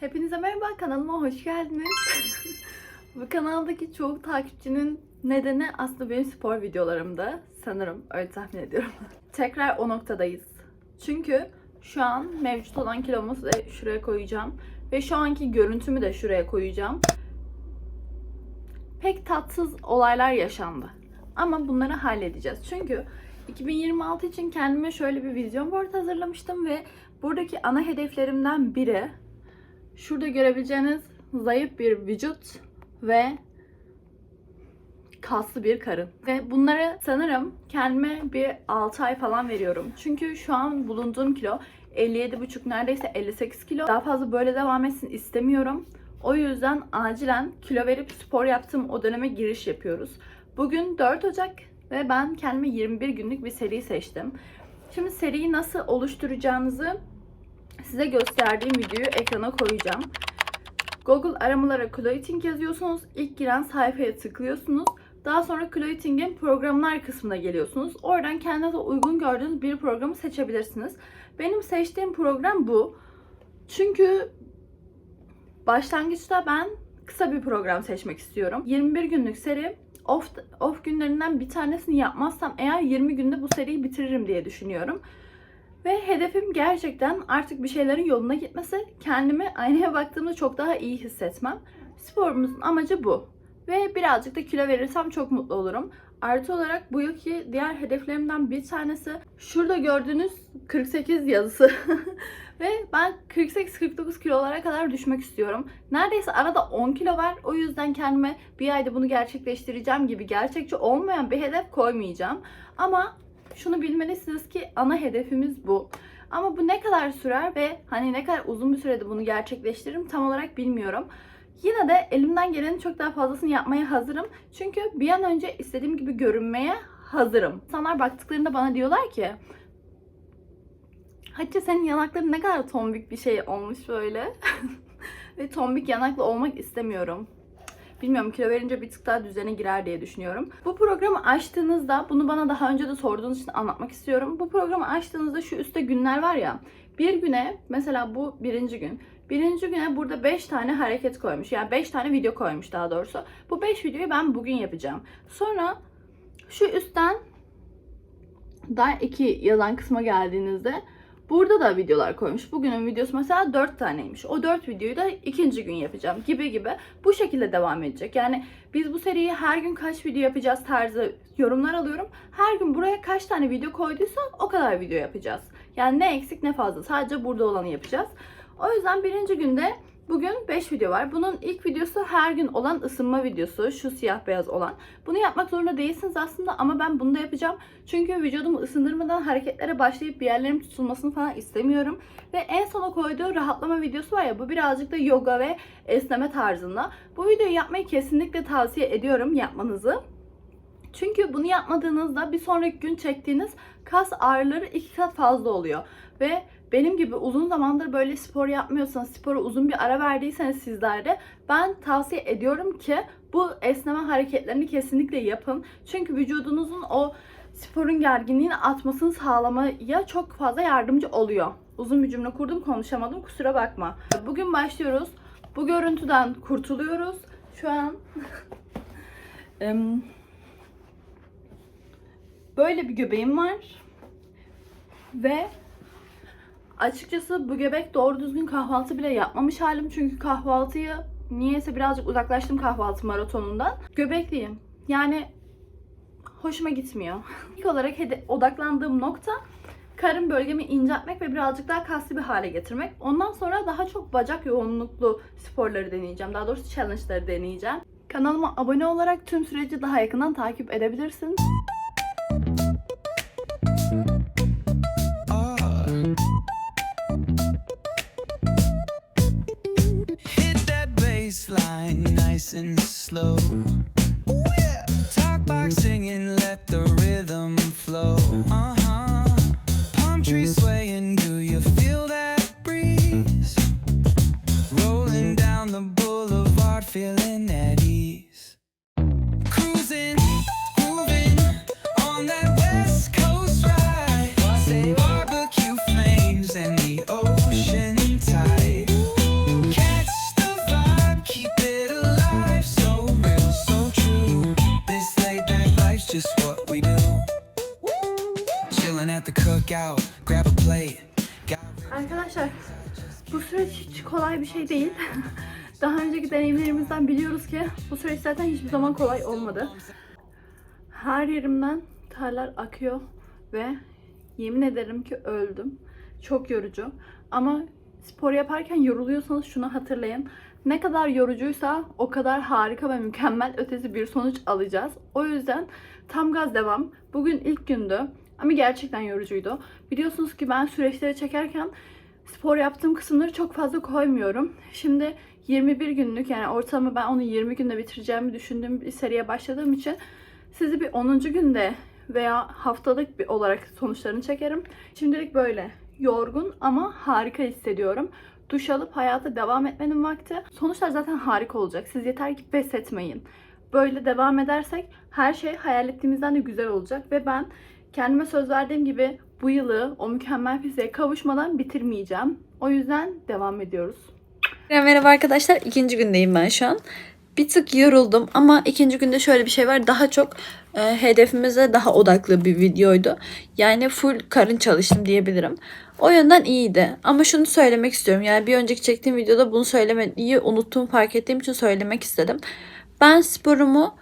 Hepinize merhaba kanalıma hoş geldiniz. Bu kanaldaki çoğu takipçinin nedeni aslında benim spor videolarımda. Sanırım öyle tahmin ediyorum. Tekrar o noktadayız. Çünkü şu an mevcut olan kilomu da şuraya koyacağım. Ve şu anki görüntümü de şuraya koyacağım. Pek tatsız olaylar yaşandı. Ama bunları halledeceğiz. Çünkü 2026 için kendime şöyle bir vizyon board hazırlamıştım ve buradaki ana hedeflerimden biri Şurada görebileceğiniz zayıf bir vücut ve kaslı bir karın. Ve bunları sanırım kendime bir 6 ay falan veriyorum. Çünkü şu an bulunduğum kilo 57,5 neredeyse 58 kilo. Daha fazla böyle devam etsin istemiyorum. O yüzden acilen kilo verip spor yaptığım o döneme giriş yapıyoruz. Bugün 4 Ocak ve ben kendime 21 günlük bir seri seçtim. Şimdi seriyi nasıl oluşturacağınızı size gösterdiğim videoyu ekrana koyacağım. Google aramalara Clothing yazıyorsunuz. İlk giren sayfaya tıklıyorsunuz. Daha sonra Clothing'in programlar kısmına geliyorsunuz. Oradan kendinize uygun gördüğünüz bir programı seçebilirsiniz. Benim seçtiğim program bu. Çünkü başlangıçta ben kısa bir program seçmek istiyorum. 21 günlük seri off, off günlerinden bir tanesini yapmazsam eğer 20 günde bu seriyi bitiririm diye düşünüyorum. Ve hedefim gerçekten artık bir şeylerin yoluna gitmesi, kendimi aynaya baktığımda çok daha iyi hissetmem. Sporumuzun amacı bu. Ve birazcık da kilo verirsem çok mutlu olurum. Artı olarak bu yılki diğer hedeflerimden bir tanesi şurada gördüğünüz 48 yazısı. Ve ben 48-49 kilolara kadar düşmek istiyorum. Neredeyse arada 10 kilo var. O yüzden kendime bir ayda bunu gerçekleştireceğim gibi gerçekçi olmayan bir hedef koymayacağım. Ama şunu bilmelisiniz ki ana hedefimiz bu. Ama bu ne kadar sürer ve hani ne kadar uzun bir sürede bunu gerçekleştiririm tam olarak bilmiyorum. Yine de elimden gelenin çok daha fazlasını yapmaya hazırım. Çünkü bir an önce istediğim gibi görünmeye hazırım. İnsanlar baktıklarında bana diyorlar ki Hatice senin yanakların ne kadar tombik bir şey olmuş böyle. Ve tombik yanaklı olmak istemiyorum. Bilmiyorum kilo verince bir tık daha düzene girer diye düşünüyorum. Bu programı açtığınızda bunu bana daha önce de sorduğunuz için anlatmak istiyorum. Bu programı açtığınızda şu üstte günler var ya. Bir güne mesela bu birinci gün. Birinci güne burada 5 tane hareket koymuş. Yani 5 tane video koymuş daha doğrusu. Bu 5 videoyu ben bugün yapacağım. Sonra şu üstten daha 2 yazan kısma geldiğinizde Burada da videolar koymuş. Bugünün videosu mesela 4 taneymiş. O 4 videoyu da ikinci gün yapacağım gibi gibi. Bu şekilde devam edecek. Yani biz bu seriyi her gün kaç video yapacağız tarzı yorumlar alıyorum. Her gün buraya kaç tane video koyduysa o kadar video yapacağız. Yani ne eksik ne fazla. Sadece burada olanı yapacağız. O yüzden birinci günde Bugün 5 video var. Bunun ilk videosu her gün olan ısınma videosu. Şu siyah beyaz olan. Bunu yapmak zorunda değilsiniz aslında ama ben bunu da yapacağım. Çünkü vücudumu ısındırmadan hareketlere başlayıp bir yerlerim tutulmasını falan istemiyorum. Ve en sona koyduğu rahatlama videosu var ya bu birazcık da yoga ve esneme tarzında. Bu videoyu yapmayı kesinlikle tavsiye ediyorum yapmanızı. Çünkü bunu yapmadığınızda bir sonraki gün çektiğiniz kas ağrıları iki kat fazla oluyor. Ve benim gibi uzun zamandır böyle spor yapmıyorsanız, spora uzun bir ara verdiyseniz sizlerde ben tavsiye ediyorum ki bu esneme hareketlerini kesinlikle yapın. Çünkü vücudunuzun o sporun gerginliğini atmasını sağlamaya çok fazla yardımcı oluyor. Uzun bir cümle kurdum konuşamadım kusura bakma. Bugün başlıyoruz. Bu görüntüden kurtuluyoruz. Şu an böyle bir göbeğim var. Ve Açıkçası bu göbek doğru düzgün kahvaltı bile yapmamış halim. Çünkü kahvaltıyı niyeyse birazcık uzaklaştım kahvaltı maratonundan. Göbekliyim. Yani hoşuma gitmiyor. İlk olarak odaklandığım nokta karın bölgemi inceltmek ve birazcık daha kaslı bir hale getirmek. Ondan sonra daha çok bacak yoğunluklu sporları deneyeceğim. Daha doğrusu challenge'ları deneyeceğim. Kanalıma abone olarak tüm süreci daha yakından takip edebilirsiniz. nice and slow. Ooh, yeah. Talk boxing and Daha önceki deneyimlerimizden biliyoruz ki bu süreç zaten hiçbir zaman kolay olmadı. Her yerimden terler akıyor ve yemin ederim ki öldüm. Çok yorucu. Ama spor yaparken yoruluyorsanız şunu hatırlayın. Ne kadar yorucuysa o kadar harika ve mükemmel ötesi bir sonuç alacağız. O yüzden tam gaz devam. Bugün ilk gündü ama gerçekten yorucuydu. Biliyorsunuz ki ben süreçleri çekerken spor yaptığım kısımları çok fazla koymuyorum. Şimdi 21 günlük yani ortalama ben onu 20 günde bitireceğimi düşündüğüm bir seriye başladığım için sizi bir 10. günde veya haftalık bir olarak sonuçlarını çekerim. Şimdilik böyle yorgun ama harika hissediyorum. Duş alıp hayata devam etmenin vakti. Sonuçlar zaten harika olacak. Siz yeter ki pes etmeyin. Böyle devam edersek her şey hayal ettiğimizden de güzel olacak ve ben kendime söz verdiğim gibi bu yılı o mükemmel fiziğe kavuşmadan bitirmeyeceğim. O yüzden devam ediyoruz. Merhaba arkadaşlar. ikinci gündeyim ben şu an. Bir tık yoruldum ama ikinci günde şöyle bir şey var. Daha çok e, hedefimize daha odaklı bir videoydu. Yani full karın çalıştım diyebilirim. O yönden iyiydi. Ama şunu söylemek istiyorum. Yani bir önceki çektiğim videoda bunu söylemeyi unuttuğumu fark ettiğim için söylemek istedim. Ben sporumu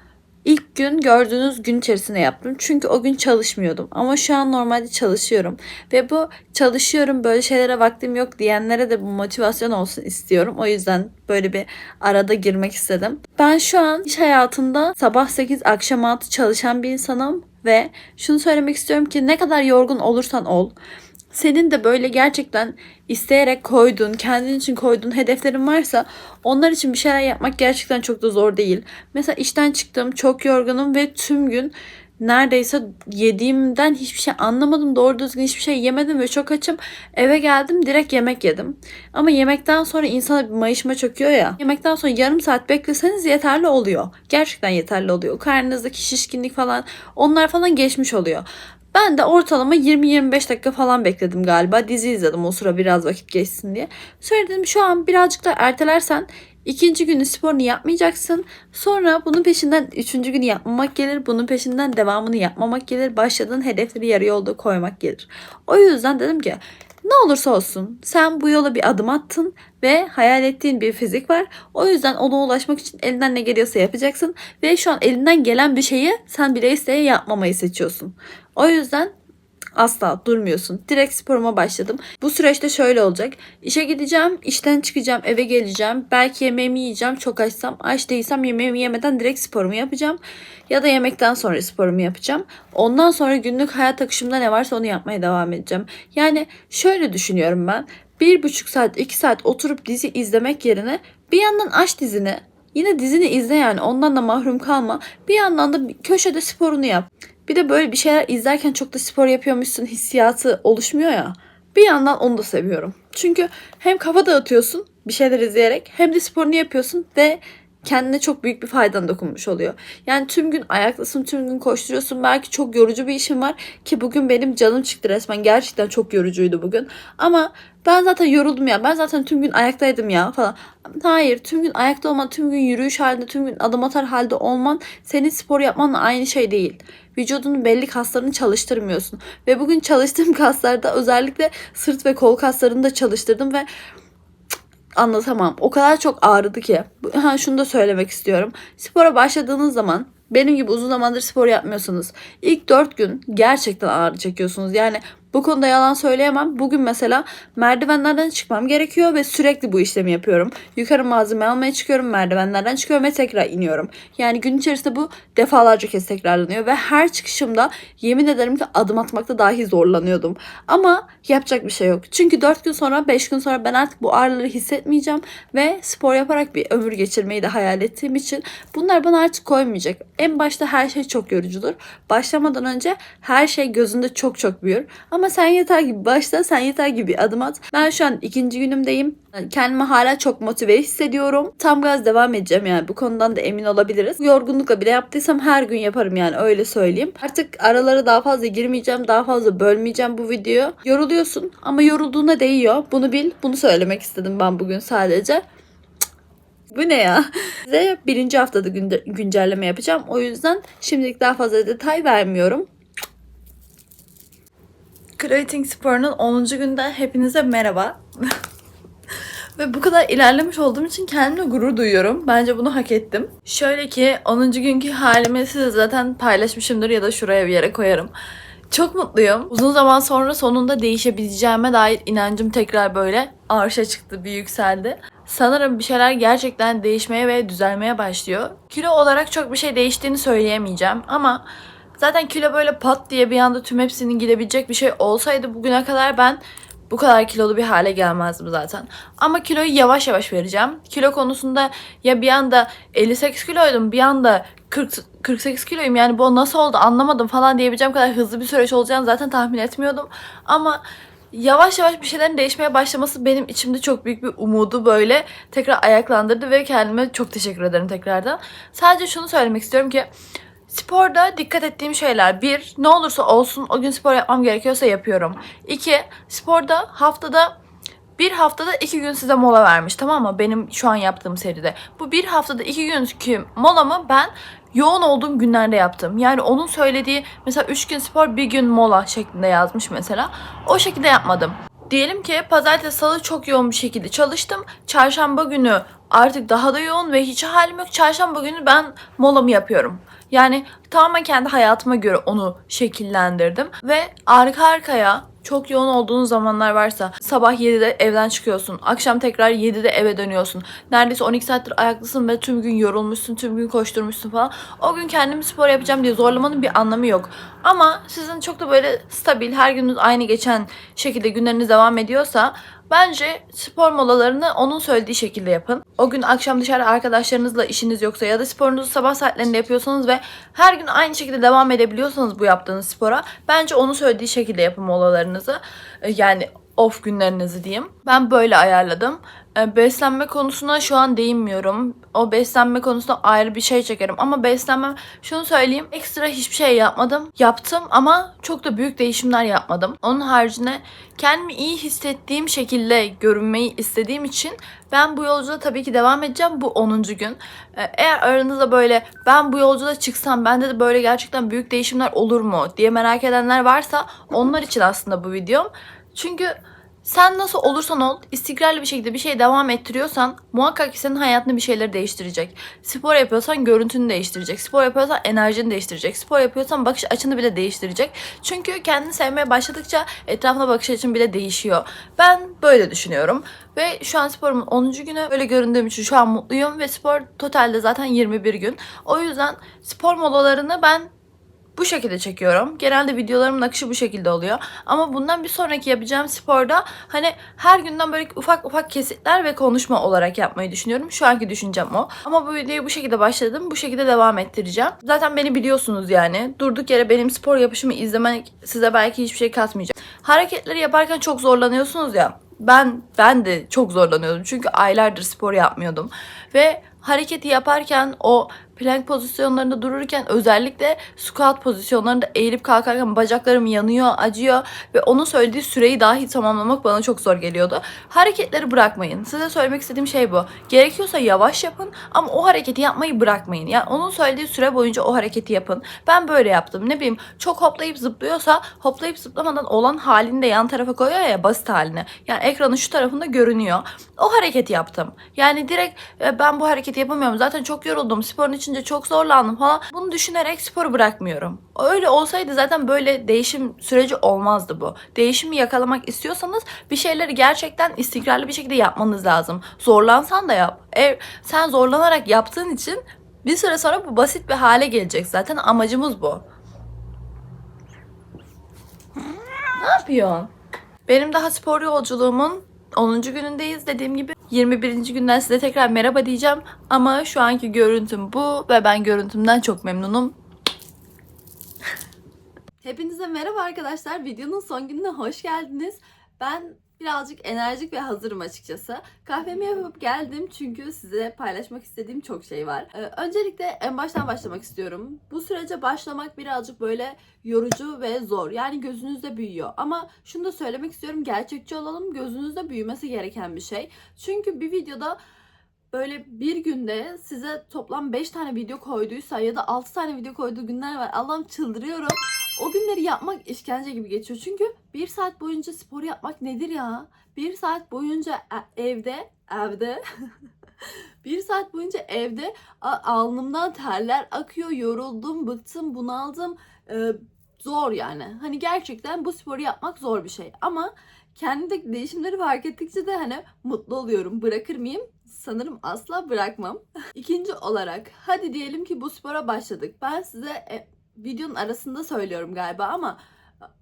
ilk gün gördüğünüz gün içerisinde yaptım. Çünkü o gün çalışmıyordum. Ama şu an normalde çalışıyorum. Ve bu çalışıyorum böyle şeylere vaktim yok diyenlere de bu motivasyon olsun istiyorum. O yüzden böyle bir arada girmek istedim. Ben şu an iş hayatında sabah 8 akşam 6 çalışan bir insanım. Ve şunu söylemek istiyorum ki ne kadar yorgun olursan ol. Senin de böyle gerçekten isteyerek koyduğun, kendin için koyduğun hedeflerin varsa onlar için bir şeyler yapmak gerçekten çok da zor değil. Mesela işten çıktım, çok yorgunum ve tüm gün neredeyse yediğimden hiçbir şey anlamadım. Doğru düzgün hiçbir şey yemedim ve çok açım. Eve geldim direkt yemek yedim. Ama yemekten sonra insana bir mayışma çöküyor ya. Yemekten sonra yarım saat bekleseniz yeterli oluyor. Gerçekten yeterli oluyor. Karnınızdaki şişkinlik falan onlar falan geçmiş oluyor. Ben de ortalama 20-25 dakika falan bekledim galiba. Dizi izledim o sıra biraz vakit geçsin diye. Sonra dedim şu an birazcık da ertelersen ikinci günü sporunu yapmayacaksın. Sonra bunun peşinden üçüncü günü yapmamak gelir. Bunun peşinden devamını yapmamak gelir. Başladığın hedefleri yarı yolda koymak gelir. O yüzden dedim ki ne olursa olsun sen bu yola bir adım attın ve hayal ettiğin bir fizik var. O yüzden ona ulaşmak için elinden ne geliyorsa yapacaksın. Ve şu an elinden gelen bir şeyi sen bile isteye yapmamayı seçiyorsun. O yüzden asla durmuyorsun. Direkt sporuma başladım. Bu süreçte şöyle olacak. İşe gideceğim, işten çıkacağım, eve geleceğim. Belki yemeğimi yiyeceğim çok açsam. Aç değilsem yemeğimi yemeden direkt sporumu yapacağım. Ya da yemekten sonra sporumu yapacağım. Ondan sonra günlük hayat akışımda ne varsa onu yapmaya devam edeceğim. Yani şöyle düşünüyorum ben. Bir buçuk saat, iki saat oturup dizi izlemek yerine bir yandan aç dizini. Yine dizini izle yani ondan da mahrum kalma. Bir yandan da köşede sporunu yap. Bir de böyle bir şeyler izlerken çok da spor yapıyormuşsun hissiyatı oluşmuyor ya. Bir yandan onu da seviyorum. Çünkü hem kafa dağıtıyorsun bir şeyler izleyerek hem de sporunu yapıyorsun ve kendine çok büyük bir faydan dokunmuş oluyor. Yani tüm gün ayaktasın, tüm gün koşturuyorsun. Belki çok yorucu bir işin var ki bugün benim canım çıktı resmen. Gerçekten çok yorucuydu bugün. Ama ben zaten yoruldum ya. Ben zaten tüm gün ayaktaydım ya falan. Hayır, tüm gün ayakta olman, tüm gün yürüyüş halinde, tüm gün adım atar halde olman senin spor yapmanla aynı şey değil. Vücudunun belli kaslarını çalıştırmıyorsun. Ve bugün çalıştığım kaslarda özellikle sırt ve kol kaslarını da çalıştırdım ve anlatamam. O kadar çok ağrıdı ki. Ha şunu da söylemek istiyorum. Spora başladığınız zaman benim gibi uzun zamandır spor yapmıyorsanız ilk 4 gün gerçekten ağrı çekiyorsunuz. Yani bu konuda yalan söyleyemem. Bugün mesela merdivenlerden çıkmam gerekiyor ve sürekli bu işlemi yapıyorum. Yukarı malzeme almaya çıkıyorum, merdivenlerden çıkıyorum ve tekrar iniyorum. Yani gün içerisinde bu defalarca kez tekrarlanıyor ve her çıkışımda yemin ederim ki adım atmakta dahi zorlanıyordum. Ama yapacak bir şey yok. Çünkü 4 gün sonra, 5 gün sonra ben artık bu ağrıları hissetmeyeceğim ve spor yaparak bir ömür geçirmeyi de hayal ettiğim için bunlar bana artık koymayacak. En başta her şey çok yorucudur. Başlamadan önce her şey gözünde çok çok büyür. Ama sen yeter ki başla, sen yeter ki bir adım at. Ben şu an ikinci günümdeyim. Kendimi hala çok motive hissediyorum. Tam gaz devam edeceğim yani bu konudan da emin olabiliriz. Yorgunlukla bile yaptıysam her gün yaparım yani öyle söyleyeyim. Artık aralara daha fazla girmeyeceğim, daha fazla bölmeyeceğim bu videoyu. Yoruluyorsun ama yorulduğuna değiyor. Bunu bil, bunu söylemek istedim ben bugün sadece. Bu ne ya? Size birinci haftada günde- güncelleme yapacağım. O yüzden şimdilik daha fazla detay vermiyorum. Creating Spor'un 10. günden hepinize merhaba. Ve bu kadar ilerlemiş olduğum için kendimle gurur duyuyorum. Bence bunu hak ettim. Şöyle ki 10. günkü halimi size zaten paylaşmışımdır ya da şuraya bir yere koyarım. Çok mutluyum. Uzun zaman sonra sonunda değişebileceğime dair inancım tekrar böyle arşa çıktı, bir yükseldi. Sanırım bir şeyler gerçekten değişmeye ve düzelmeye başlıyor. Kilo olarak çok bir şey değiştiğini söyleyemeyeceğim ama zaten kilo böyle pat diye bir anda tüm hepsinin gidebilecek bir şey olsaydı bugüne kadar ben bu kadar kilolu bir hale gelmezdim zaten. Ama kiloyu yavaş yavaş vereceğim. Kilo konusunda ya bir anda 58 kiloydum bir anda 40, 48 kiloyum yani bu nasıl oldu anlamadım falan diyebileceğim kadar hızlı bir süreç olacağını zaten tahmin etmiyordum. Ama yavaş yavaş bir şeylerin değişmeye başlaması benim içimde çok büyük bir umudu böyle tekrar ayaklandırdı ve kendime çok teşekkür ederim tekrardan. Sadece şunu söylemek istiyorum ki Sporda dikkat ettiğim şeyler. Bir, ne olursa olsun o gün spor yapmam gerekiyorsa yapıyorum. İki, sporda haftada bir haftada iki gün size mola vermiş tamam mı? Benim şu an yaptığım seride. Bu bir haftada iki günkü molamı ben yoğun olduğum günlerde yaptım. Yani onun söylediği mesela üç gün spor bir gün mola şeklinde yazmış mesela. O şekilde yapmadım. Diyelim ki pazartesi salı çok yoğun bir şekilde çalıştım. Çarşamba günü artık daha da yoğun ve hiç halim yok. Çarşamba günü ben molamı yapıyorum. Yani tamamen kendi hayatıma göre onu şekillendirdim. Ve arka arkaya çok yoğun olduğun zamanlar varsa sabah 7'de evden çıkıyorsun. Akşam tekrar 7'de eve dönüyorsun. Neredeyse 12 saattir ayaklısın ve tüm gün yorulmuşsun, tüm gün koşturmuşsun falan. O gün kendimi spor yapacağım diye zorlamanın bir anlamı yok. Ama sizin çok da böyle stabil, her gününüz aynı geçen şekilde günleriniz devam ediyorsa Bence spor molalarını onun söylediği şekilde yapın. O gün akşam dışarı arkadaşlarınızla işiniz yoksa ya da sporunuzu sabah saatlerinde yapıyorsanız ve her gün aynı şekilde devam edebiliyorsanız bu yaptığınız spora bence onun söylediği şekilde yapın molalarınızı. Ee, Yani off günlerinizi diyeyim. Ben böyle ayarladım. Ee, Beslenme konusuna şu an değinmiyorum. O beslenme konusunda ayrı bir şey çekerim. Ama beslenmem şunu söyleyeyim. Ekstra hiçbir şey yapmadım. Yaptım ama çok da büyük değişimler yapmadım. Onun haricinde kendimi iyi hissettiğim şekilde görünmeyi istediğim için ben bu yolculuğa tabii ki devam edeceğim. Bu 10. gün. Ee, Eğer aranızda böyle ben bu yolculuğa çıksam bende de böyle gerçekten büyük değişimler olur mu diye merak edenler varsa onlar için aslında bu videom. Çünkü sen nasıl olursan ol, istikrarlı bir şekilde bir şeye devam ettiriyorsan muhakkak ki senin hayatında bir şeyleri değiştirecek. Spor yapıyorsan görüntünü değiştirecek. Spor yapıyorsan enerjini değiştirecek. Spor yapıyorsan bakış açını bile değiştirecek. Çünkü kendini sevmeye başladıkça etrafına bakış açın bile değişiyor. Ben böyle düşünüyorum. Ve şu an sporumun 10. günü böyle göründüğüm için şu an mutluyum. Ve spor totalde zaten 21 gün. O yüzden spor molalarını ben bu şekilde çekiyorum. Genelde videolarımın akışı bu şekilde oluyor. Ama bundan bir sonraki yapacağım sporda hani her günden böyle ufak ufak kesitler ve konuşma olarak yapmayı düşünüyorum. Şu anki düşüncem o. Ama bu videoyu bu şekilde başladım. Bu şekilde devam ettireceğim. Zaten beni biliyorsunuz yani. Durduk yere benim spor yapışımı izlemek size belki hiçbir şey katmayacak. Hareketleri yaparken çok zorlanıyorsunuz ya. Ben ben de çok zorlanıyordum. Çünkü aylardır spor yapmıyordum. Ve hareketi yaparken o plank pozisyonlarında dururken özellikle squat pozisyonlarında eğilip kalkarken bacaklarım yanıyor, acıyor ve onun söylediği süreyi dahi tamamlamak bana çok zor geliyordu. Hareketleri bırakmayın. Size söylemek istediğim şey bu. Gerekiyorsa yavaş yapın ama o hareketi yapmayı bırakmayın. Yani onun söylediği süre boyunca o hareketi yapın. Ben böyle yaptım. Ne bileyim çok hoplayıp zıplıyorsa hoplayıp zıplamadan olan halini de yan tarafa koyuyor ya basit halini. Yani ekranın şu tarafında görünüyor. O hareketi yaptım. Yani direkt e, ben bu hareketi yapamıyorum. Zaten çok yoruldum. Sporun içinde çok zorlandım falan. Bunu düşünerek sporu bırakmıyorum. Öyle olsaydı zaten böyle değişim süreci olmazdı bu. Değişimi yakalamak istiyorsanız bir şeyleri gerçekten istikrarlı bir şekilde yapmanız lazım. Zorlansan da yap. Eğer sen zorlanarak yaptığın için bir süre sonra bu basit bir hale gelecek zaten. Amacımız bu. Ne yapıyorsun? Benim daha spor yolculuğumun 10. günündeyiz. Dediğim gibi 21. günden size tekrar merhaba diyeceğim. Ama şu anki görüntüm bu ve ben görüntümden çok memnunum. Hepinize merhaba arkadaşlar. Videonun son gününe hoş geldiniz. Ben birazcık enerjik ve hazırım açıkçası. Kahvemi yapıp geldim çünkü size paylaşmak istediğim çok şey var. Ee, öncelikle en baştan başlamak istiyorum. Bu sürece başlamak birazcık böyle yorucu ve zor. Yani gözünüzde büyüyor. Ama şunu da söylemek istiyorum. Gerçekçi olalım. Gözünüzde büyümesi gereken bir şey. Çünkü bir videoda böyle bir günde size toplam 5 tane video koyduysa ya da 6 tane video koyduğu günler var. Allah'ım çıldırıyorum. O günleri yapmak işkence gibi geçiyor. Çünkü bir saat boyunca spor yapmak nedir ya? Bir saat boyunca e- evde evde. bir saat boyunca evde alnımdan terler akıyor, yoruldum, bıktım, bunaldım. Ee, zor yani. Hani gerçekten bu sporu yapmak zor bir şey. Ama kendimdeki değişimleri fark ettikçe de hani mutlu oluyorum. Bırakır mıyım? Sanırım asla bırakmam. İkinci olarak hadi diyelim ki bu spora başladık. Ben size e, videonun arasında söylüyorum galiba ama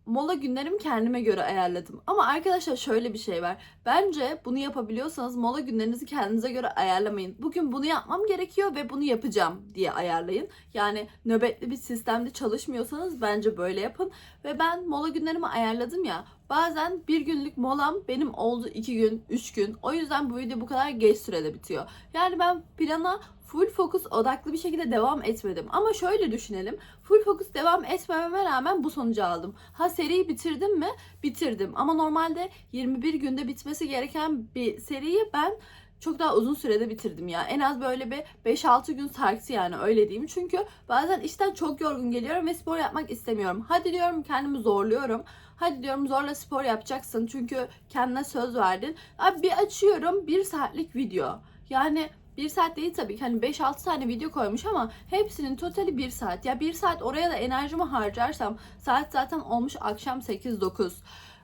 mola günlerimi kendime göre ayarladım. Ama arkadaşlar şöyle bir şey var. Bence bunu yapabiliyorsanız mola günlerinizi kendinize göre ayarlamayın. Bugün bunu yapmam gerekiyor ve bunu yapacağım diye ayarlayın. Yani nöbetli bir sistemde çalışmıyorsanız bence böyle yapın. Ve ben mola günlerimi ayarladım ya. Bazen bir günlük molam benim oldu iki gün, üç gün. O yüzden bu video bu kadar geç sürede bitiyor. Yani ben plana full fokus odaklı bir şekilde devam etmedim. Ama şöyle düşünelim. Full fokus devam etmememe rağmen bu sonucu aldım. Ha seriyi bitirdim mi? Bitirdim. Ama normalde 21 günde bitmesi gereken bir seriyi ben çok daha uzun sürede bitirdim ya. En az böyle bir 5-6 gün sarktı yani öyle diyeyim. Çünkü bazen işten çok yorgun geliyorum ve spor yapmak istemiyorum. Hadi diyorum kendimi zorluyorum. Hadi diyorum zorla spor yapacaksın çünkü kendine söz verdin. Abi bir açıyorum bir saatlik video. Yani bir saat değil tabii ki hani 5-6 tane video koymuş ama hepsinin totali bir saat. Ya bir saat oraya da enerjimi harcarsam saat zaten olmuş akşam 8-9.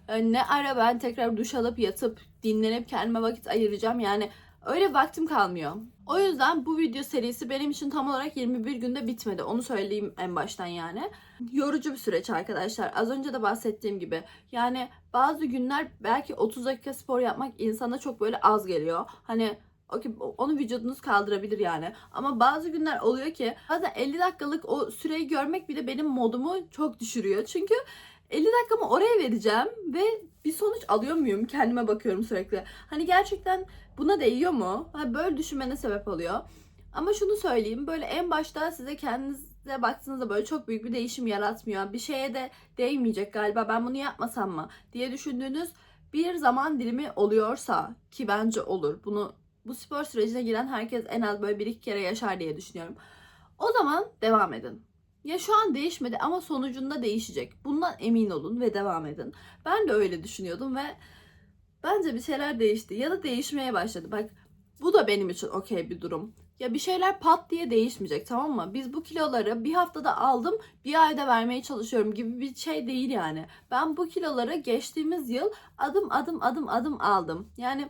Ee, Ne ara ben tekrar duş alıp yatıp dinlenip kendime vakit ayıracağım yani öyle vaktim kalmıyor. O yüzden bu video serisi benim için tam olarak 21 günde bitmedi. Onu söyleyeyim en baştan yani. Yorucu bir süreç arkadaşlar. Az önce de bahsettiğim gibi. Yani bazı günler belki 30 dakika spor yapmak insana çok böyle az geliyor. Hani Okey, onu vücudunuz kaldırabilir yani. Ama bazı günler oluyor ki bazen 50 dakikalık o süreyi görmek bile benim modumu çok düşürüyor. Çünkü 50 dakikamı oraya vereceğim ve bir sonuç alıyor muyum? Kendime bakıyorum sürekli. Hani gerçekten buna değiyor mu? Ha, böyle düşünmene sebep oluyor. Ama şunu söyleyeyim. Böyle en başta size kendinize baktığınızda böyle çok büyük bir değişim yaratmıyor. Bir şeye de değmeyecek galiba ben bunu yapmasam mı diye düşündüğünüz bir zaman dilimi oluyorsa ki bence olur. Bunu bu spor sürecine giren herkes en az böyle bir iki kere yaşar diye düşünüyorum. O zaman devam edin. Ya şu an değişmedi ama sonucunda değişecek. Bundan emin olun ve devam edin. Ben de öyle düşünüyordum ve bence bir şeyler değişti ya da değişmeye başladı. Bak bu da benim için okey bir durum. Ya bir şeyler pat diye değişmeyecek tamam mı? Biz bu kiloları bir haftada aldım bir ayda vermeye çalışıyorum gibi bir şey değil yani. Ben bu kiloları geçtiğimiz yıl adım adım adım adım aldım. Yani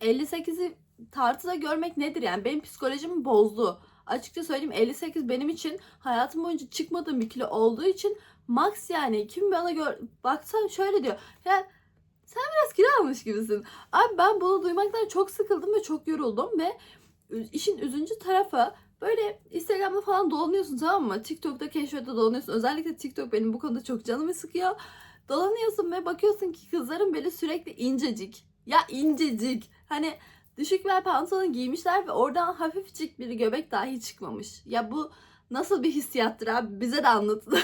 58'i tartıda görmek nedir yani? Benim psikolojimi bozdu. Açıkça söyleyeyim 58 benim için hayatım boyunca çıkmadığım bir kilo olduğu için max yani. Kim bana gör baksa şöyle diyor. Ya sen biraz kilo almış gibisin. Abi ben bunu duymaktan çok sıkıldım ve çok yoruldum ve işin üzüncü tarafı böyle Instagram'da falan dolanıyorsun tamam mı? TikTok'ta keşfette dolanıyorsun. Özellikle TikTok benim bu konuda çok canımı sıkıyor. Dolanıyorsun ve bakıyorsun ki kızların böyle sürekli incecik. Ya incecik. Hani düşük bel pantolon giymişler ve oradan hafifçik bir göbek dahi çıkmamış. Ya bu nasıl bir hissiyattır abi bize de anlatın.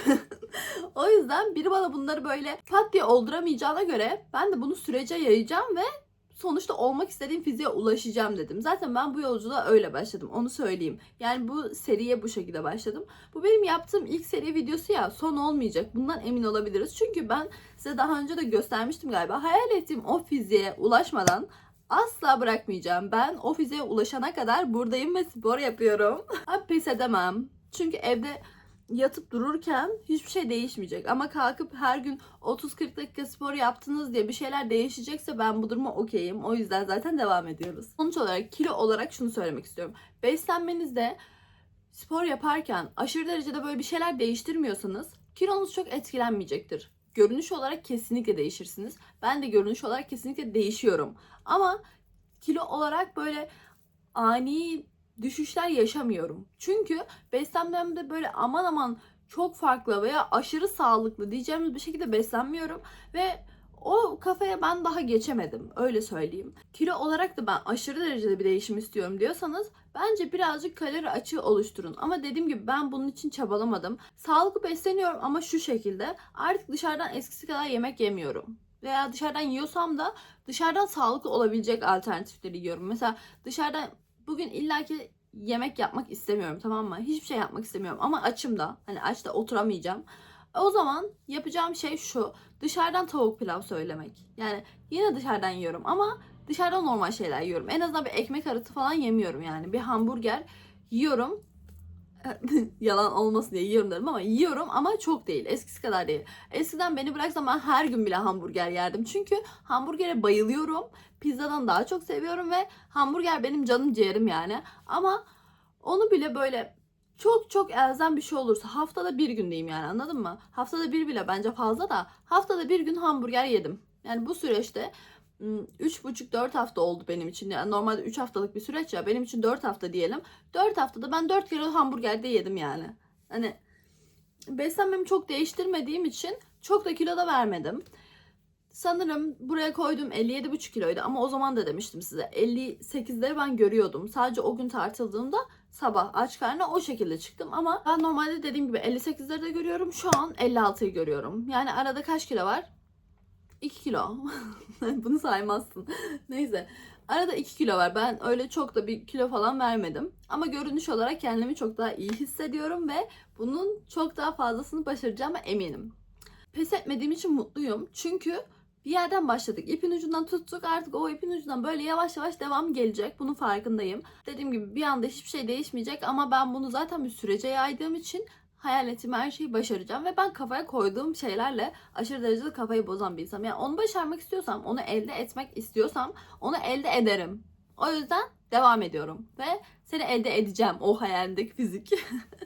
o yüzden biri bana bunları böyle pat diye olduramayacağına göre ben de bunu sürece yayacağım ve sonuçta olmak istediğim fiziğe ulaşacağım dedim. Zaten ben bu yolculuğa öyle başladım onu söyleyeyim. Yani bu seriye bu şekilde başladım. Bu benim yaptığım ilk seri videosu ya son olmayacak. Bundan emin olabiliriz. Çünkü ben size daha önce de göstermiştim galiba. Hayal ettiğim o fiziğe ulaşmadan asla bırakmayacağım. Ben o fiziğe ulaşana kadar buradayım ve spor yapıyorum. Abi pes edemem. Çünkü evde yatıp dururken hiçbir şey değişmeyecek. Ama kalkıp her gün 30-40 dakika spor yaptınız diye bir şeyler değişecekse ben bu duruma okeyim. O yüzden zaten devam ediyoruz. Sonuç olarak kilo olarak şunu söylemek istiyorum. Beslenmenizde spor yaparken aşırı derecede böyle bir şeyler değiştirmiyorsanız kilonuz çok etkilenmeyecektir. Görünüş olarak kesinlikle değişirsiniz. Ben de görünüş olarak kesinlikle değişiyorum. Ama kilo olarak böyle ani düşüşler yaşamıyorum. Çünkü beslenmemde böyle aman aman çok farklı veya aşırı sağlıklı diyeceğimiz bir şekilde beslenmiyorum ve o kafaya ben daha geçemedim öyle söyleyeyim. Kilo olarak da ben aşırı derecede bir değişim istiyorum diyorsanız bence birazcık kalori açığı oluşturun. Ama dediğim gibi ben bunun için çabalamadım. Sağlıklı besleniyorum ama şu şekilde artık dışarıdan eskisi kadar yemek yemiyorum. Veya dışarıdan yiyorsam da dışarıdan sağlıklı olabilecek alternatifleri yiyorum. Mesela dışarıdan bugün illaki yemek yapmak istemiyorum tamam mı? Hiçbir şey yapmak istemiyorum ama açım da. Hani aç da oturamayacağım. O zaman yapacağım şey şu. Dışarıdan tavuk pilav söylemek. Yani yine dışarıdan yiyorum ama dışarıda normal şeyler yiyorum. En azından bir ekmek arası falan yemiyorum yani. Bir hamburger yiyorum. Yalan olmasın diye yiyorum dedim ama yiyorum ama çok değil. Eskisi kadar değil. Eskiden beni bıraksan ben her gün bile hamburger yerdim. Çünkü hamburgere bayılıyorum. Pizzadan daha çok seviyorum ve hamburger benim canım ciğerim yani. Ama onu bile böyle çok çok elzem bir şey olursa haftada bir gün diyeyim yani anladın mı? Haftada bir bile bence fazla da haftada bir gün hamburger yedim. Yani bu süreçte 3,5-4 hafta oldu benim için. Yani normalde 3 haftalık bir süreç ya. Benim için 4 hafta diyelim. 4 haftada ben 4 kilo hamburger de yedim yani. Hani beslenmemi çok değiştirmediğim için çok da kilo da vermedim. Sanırım buraya koydum 57,5 kiloydu ama o zaman da demiştim size 58'leri ben görüyordum. Sadece o gün tartıldığımda sabah aç karnına o şekilde çıktım ama ben normalde dediğim gibi 58'leri de görüyorum. Şu an 56'yı görüyorum. Yani arada kaç kilo var? 2 kilo. Bunu saymazsın. Neyse. Arada 2 kilo var. Ben öyle çok da bir kilo falan vermedim. Ama görünüş olarak kendimi çok daha iyi hissediyorum ve bunun çok daha fazlasını başaracağıma eminim. Pes etmediğim için mutluyum. Çünkü bir yerden başladık. İpin ucundan tuttuk. Artık o ipin ucundan böyle yavaş yavaş devam gelecek. Bunun farkındayım. Dediğim gibi bir anda hiçbir şey değişmeyecek ama ben bunu zaten bir sürece yaydığım için hayal ettiğim her şeyi başaracağım ve ben kafaya koyduğum şeylerle aşırı derecede kafayı bozan bir insanım. Yani onu başarmak istiyorsam, onu elde etmek istiyorsam onu elde ederim. O yüzden devam ediyorum ve seni elde edeceğim o hayalindeki fizik.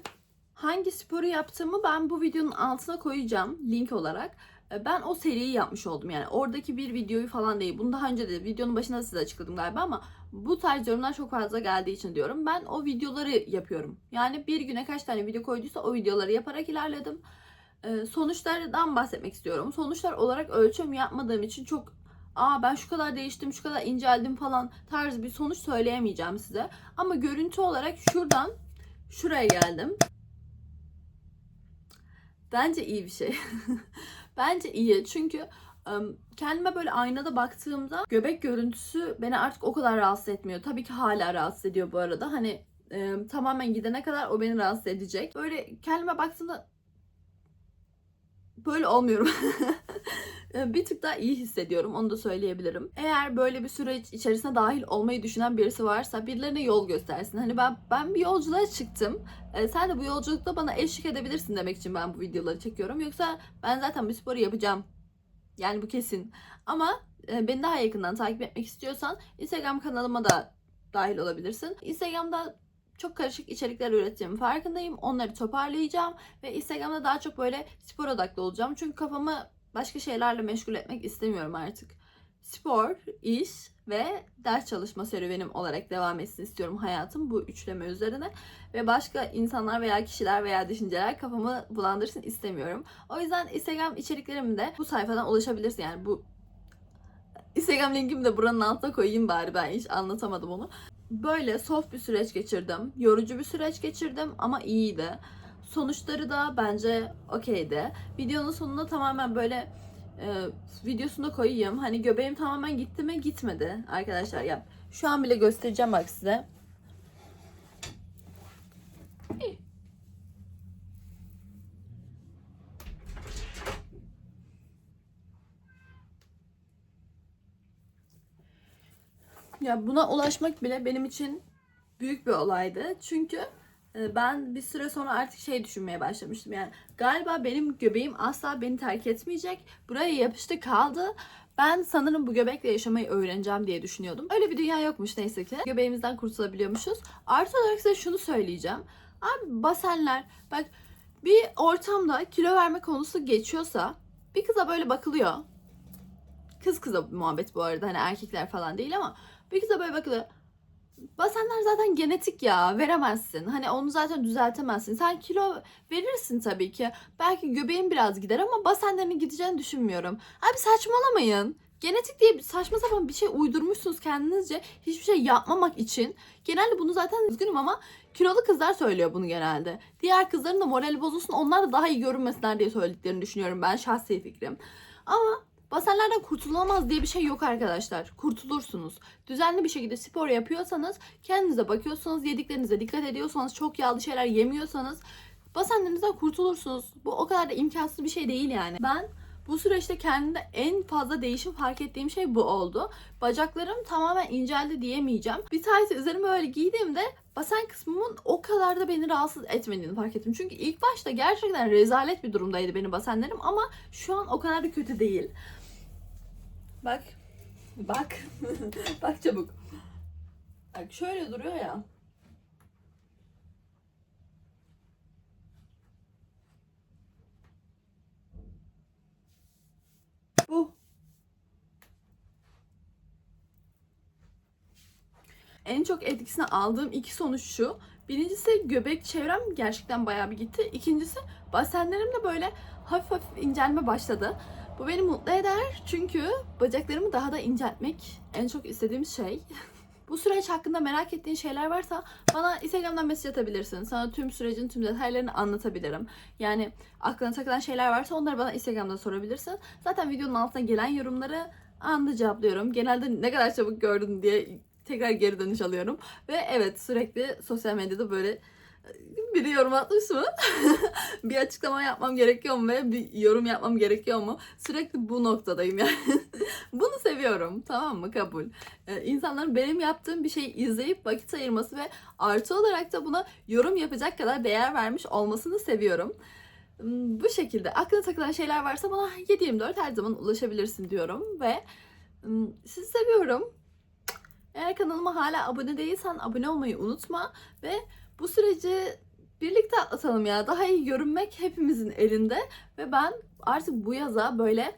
Hangi sporu yaptığımı ben bu videonun altına koyacağım link olarak. E, Ben o seriyi yapmış oldum yani. Oradaki bir videoyu falan değil. Bunu daha önce de videonun başında da size açıkladım galiba ama bu tarz yorumlar çok fazla geldiği için diyorum. Ben o videoları yapıyorum. Yani bir güne kaç tane video koyduysa o videoları yaparak ilerledim. E, sonuçlardan bahsetmek istiyorum. Sonuçlar olarak ölçüm yapmadığım için çok aa ben şu kadar değiştim, şu kadar inceldim falan tarzı bir sonuç söyleyemeyeceğim size. Ama görüntü olarak şuradan şuraya geldim. Bence iyi bir şey. Bence iyi çünkü kendime böyle aynada baktığımda göbek görüntüsü beni artık o kadar rahatsız etmiyor. Tabii ki hala rahatsız ediyor bu arada. Hani e, tamamen gidene kadar o beni rahatsız edecek. Böyle kendime baktığımda böyle olmuyorum. E, bir tık daha iyi hissediyorum onu da söyleyebilirim. Eğer böyle bir süreç içerisine dahil olmayı düşünen birisi varsa birilerine yol göstersin. Hani ben ben bir yolculuğa çıktım. E, sen de bu yolculukta bana eşlik edebilirsin demek için ben bu videoları çekiyorum. Yoksa ben zaten bir sporu yapacağım. Yani bu kesin. Ama e, beni daha yakından takip etmek istiyorsan Instagram kanalıma da dahil olabilirsin. Instagram'da çok karışık içerikler ürettiğim farkındayım. Onları toparlayacağım ve Instagram'da daha çok böyle spor odaklı olacağım. Çünkü kafamı başka şeylerle meşgul etmek istemiyorum artık. Spor, iş ve ders çalışma serüvenim olarak devam etsin istiyorum hayatım bu üçleme üzerine. Ve başka insanlar veya kişiler veya düşünceler kafamı bulandırsın istemiyorum. O yüzden Instagram içeriklerimde bu sayfadan ulaşabilirsin. Yani bu Instagram linkimi de buranın altına koyayım bari ben hiç anlatamadım onu. Böyle soft bir süreç geçirdim. Yorucu bir süreç geçirdim ama iyiydi. Sonuçları da bence okeydi. Videonun sonunda tamamen böyle e, videosunu koyayım. Hani göbeğim tamamen gitti mi? Gitmedi arkadaşlar. Ya şu an bile göstereceğim bak size. Ya buna ulaşmak bile benim için büyük bir olaydı. Çünkü e, ben bir süre sonra artık şey düşünmeye başlamıştım. Yani galiba benim göbeğim asla beni terk etmeyecek. Buraya yapıştı kaldı. Ben sanırım bu göbekle yaşamayı öğreneceğim diye düşünüyordum. Öyle bir dünya yokmuş neyse ki. Göbeğimizden kurtulabiliyormuşuz. Artı olarak size şunu söyleyeceğim. Abi basenler bak bir ortamda kilo verme konusu geçiyorsa bir kıza böyle bakılıyor. Kız kıza muhabbet bu arada hani erkekler falan değil ama bir kıza böyle bakılıyor. Basenler zaten genetik ya veremezsin. Hani onu zaten düzeltemezsin. Sen kilo verirsin tabii ki. Belki göbeğin biraz gider ama basenlerinin gideceğini düşünmüyorum. Abi saçmalamayın. Genetik diye saçma sapan bir şey uydurmuşsunuz kendinizce hiçbir şey yapmamak için. Genelde bunu zaten üzgünüm ama kilolu kızlar söylüyor bunu genelde. Diğer kızların da morali bozulsun onlar da daha iyi görünmesinler diye söylediklerini düşünüyorum ben şahsi fikrim. Ama basenlerden kurtulamaz diye bir şey yok arkadaşlar. Kurtulursunuz. Düzenli bir şekilde spor yapıyorsanız, kendinize bakıyorsanız, yediklerinize dikkat ediyorsanız, çok yağlı şeyler yemiyorsanız basenlerinizden kurtulursunuz. Bu o kadar da imkansız bir şey değil yani. Ben Bu süreçte kendimde en fazla değişim fark ettiğim şey bu oldu. Bacaklarım tamamen inceldi diyemeyeceğim. Bir tanesi üzerime böyle giydiğimde basen kısmımın o kadar da beni rahatsız etmediğini fark ettim. Çünkü ilk başta gerçekten rezalet bir durumdaydı benim basenlerim ama şu an o kadar da kötü değil. Bak. Bak. Bak çabuk. Bak şöyle duruyor ya. Bu. En çok etkisini aldığım iki sonuç şu. Birincisi göbek çevrem gerçekten bayağı bir gitti. İkincisi basenlerim de böyle hafif hafif incelme başladı. Bu beni mutlu eder çünkü bacaklarımı daha da inceltmek en çok istediğim şey. Bu süreç hakkında merak ettiğin şeyler varsa bana Instagram'dan mesaj atabilirsin. Sana tüm sürecin tüm detaylarını anlatabilirim. Yani aklına takılan şeyler varsa onları bana Instagram'da sorabilirsin. Zaten videonun altına gelen yorumları anında cevaplıyorum. Genelde ne kadar çabuk gördün diye tekrar geri dönüş alıyorum. Ve evet sürekli sosyal medyada böyle biri yorum atmış mı? bir açıklama yapmam gerekiyor mu ve bir yorum yapmam gerekiyor mu? Sürekli bu noktadayım yani. Bunu seviyorum. Tamam mı? Kabul. Ee, insanların benim yaptığım bir şeyi izleyip vakit ayırması ve artı olarak da buna yorum yapacak kadar değer vermiş olmasını seviyorum. Hmm, Bu şekilde aklına takılan şeyler varsa bana 7-24 her zaman ulaşabilirsin diyorum ve hmm, sizi seviyorum. Eğer kanalıma hala abone değilsen abone olmayı unutma ve bu süreci birlikte atlatalım ya. Daha iyi görünmek hepimizin elinde ve ben artık bu yaza böyle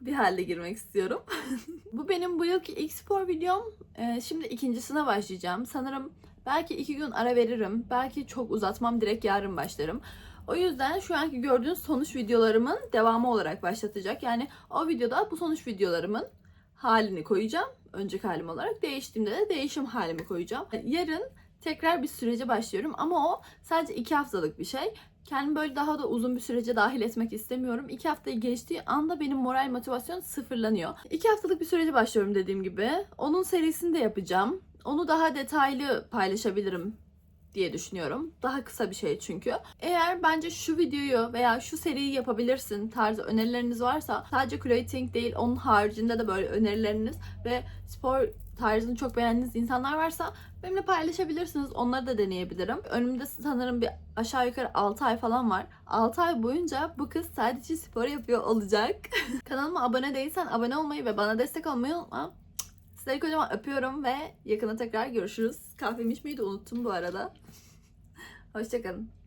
bir halde girmek istiyorum. bu benim bu yılki ilk spor videom. Ee, şimdi ikincisine başlayacağım. Sanırım belki iki gün ara veririm. Belki çok uzatmam. Direkt yarın başlarım. O yüzden şu anki gördüğünüz sonuç videolarımın devamı olarak başlatacak. Yani o videoda bu sonuç videolarımın halini koyacağım. Önceki halim olarak. Değiştiğimde de değişim halimi koyacağım. Yarın tekrar bir sürece başlıyorum ama o sadece iki haftalık bir şey. Kendimi böyle daha da uzun bir sürece dahil etmek istemiyorum. İki haftayı geçtiği anda benim moral motivasyon sıfırlanıyor. İki haftalık bir sürece başlıyorum dediğim gibi. Onun serisini de yapacağım. Onu daha detaylı paylaşabilirim diye düşünüyorum. Daha kısa bir şey çünkü. Eğer bence şu videoyu veya şu seriyi yapabilirsin tarzı önerileriniz varsa sadece creating değil onun haricinde de böyle önerileriniz ve spor tarzını çok beğendiğiniz insanlar varsa benimle paylaşabilirsiniz. Onları da deneyebilirim. Önümde sanırım bir aşağı yukarı 6 ay falan var. 6 ay boyunca bu kız sadece spor yapıyor olacak. Kanalıma abone değilsen abone olmayı ve bana destek olmayı unutma. Sizleri kocaman öpüyorum ve yakına tekrar görüşürüz. Kahvemi içmeyi de unuttum bu arada. Hoşçakalın.